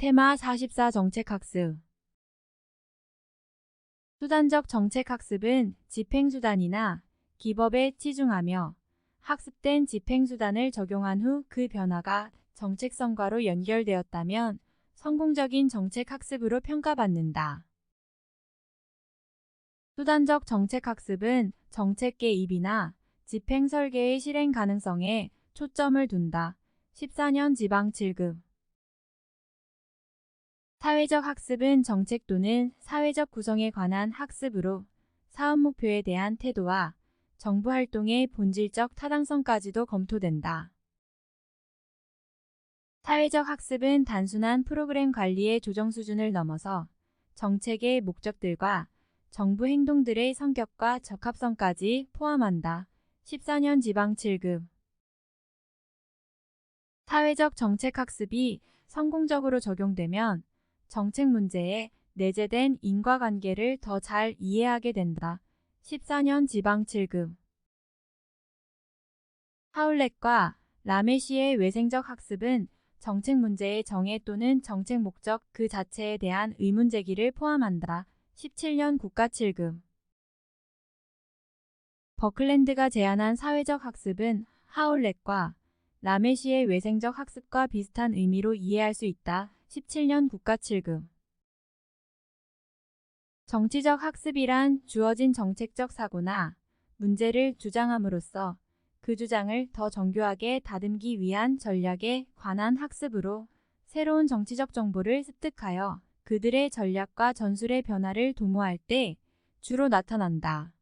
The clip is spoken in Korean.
테마 44 정책학습 수단적 정책학습은 집행수단이나 기법에 치중하며 학습된 집행수단을 적용한 후 그 변화가 정책 성과로 연결되었다면 성공적인 정책학습으로 평가받는다. 수단적 정책학습은 정책 개입이나 집행 설계의 실행 가능성에 초점을 둔다. 14년 지방 7급 사회적 학습은 정책 또는 사회적 구성에 관한 학습으로 사업 목표에 대한 태도와 정부 활동의 본질적 타당성까지도 검토된다. 사회적 학습은 단순한 프로그램 관리의 조정 수준을 넘어서 정책의 목적들과 정부 행동들의 성격과 적합성까지 포함한다. 14년 지방 7급 사회적 정책 학습이 성공적으로 적용되면 정책 문제에 내재된 인과관계를 더 잘 이해하게 된다. 14년 지방 7급 하울렛과 라메시의 외생적 학습은 정책 문제의 정의 또는 정책 목적 그 자체에 대한 의문 제기를 포함한다. 17년 국가 7급 버클랜드가 제안한 사회적 학습은 하울렛과 라메시의 외생적 학습과 비슷한 의미로 이해할 수 있다. 17년 국가 7급 정치적 학습이란 주어진 정책적 사고나 문제를 주장함으로써 그 주장을 더 정교하게 다듬기 위한 전략에 관한 학습으로 새로운 정치적 정보를 습득하여 그들의 전략과 전술의 변화를 도모할 때 주로 나타난다.